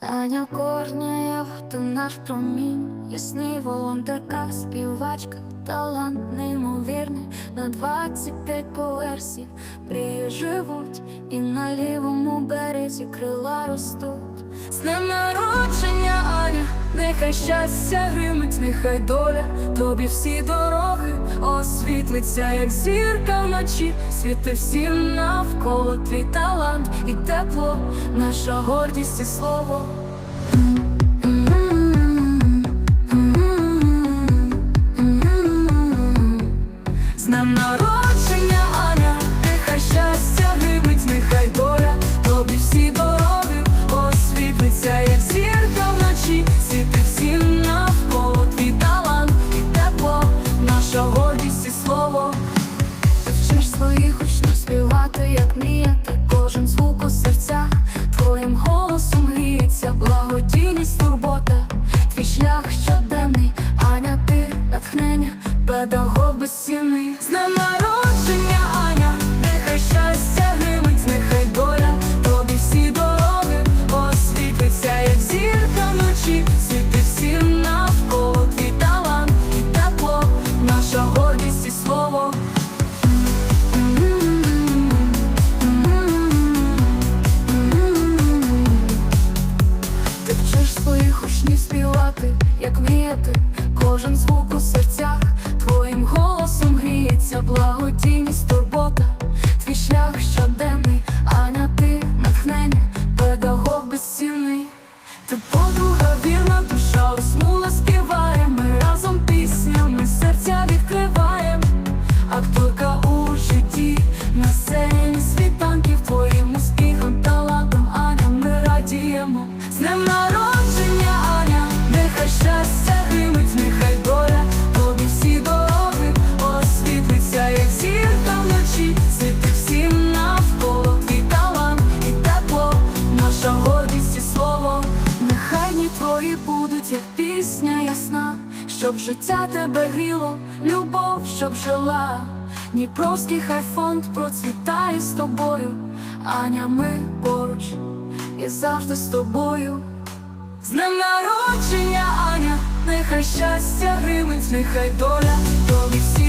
Аня Корняєв, ти наш промінь, ясний волонтерка, співачка, талант неймовірний, на 25 поверсів мрії живуть, і на лівому березі крила ростуть. З днем народження, нехай щастя гримить, нехай доля, тобі всі дороги освітлиться, як зірка вночі, світи всім навколо твій талант і тепло, наша гордість і слово. Співати, як мріяти, кожен звук у серцях, твоїм голосом гріється, благодійність, турбота, твій шлях щоденний, Аня, ти натхнення, педагог Ти вчиш своїх учнів співати, як мріяти, кожен звук у серцях, дні будуть, як пісня ясна, щоб життя тебе гріло, любов, щоб жила. Дніпровський хай фонд процвітає з тобою, Аня, ми поруч і завжди з тобою. З днем народження, Аня, нехай щастя гримить, нехай доля, тобі всі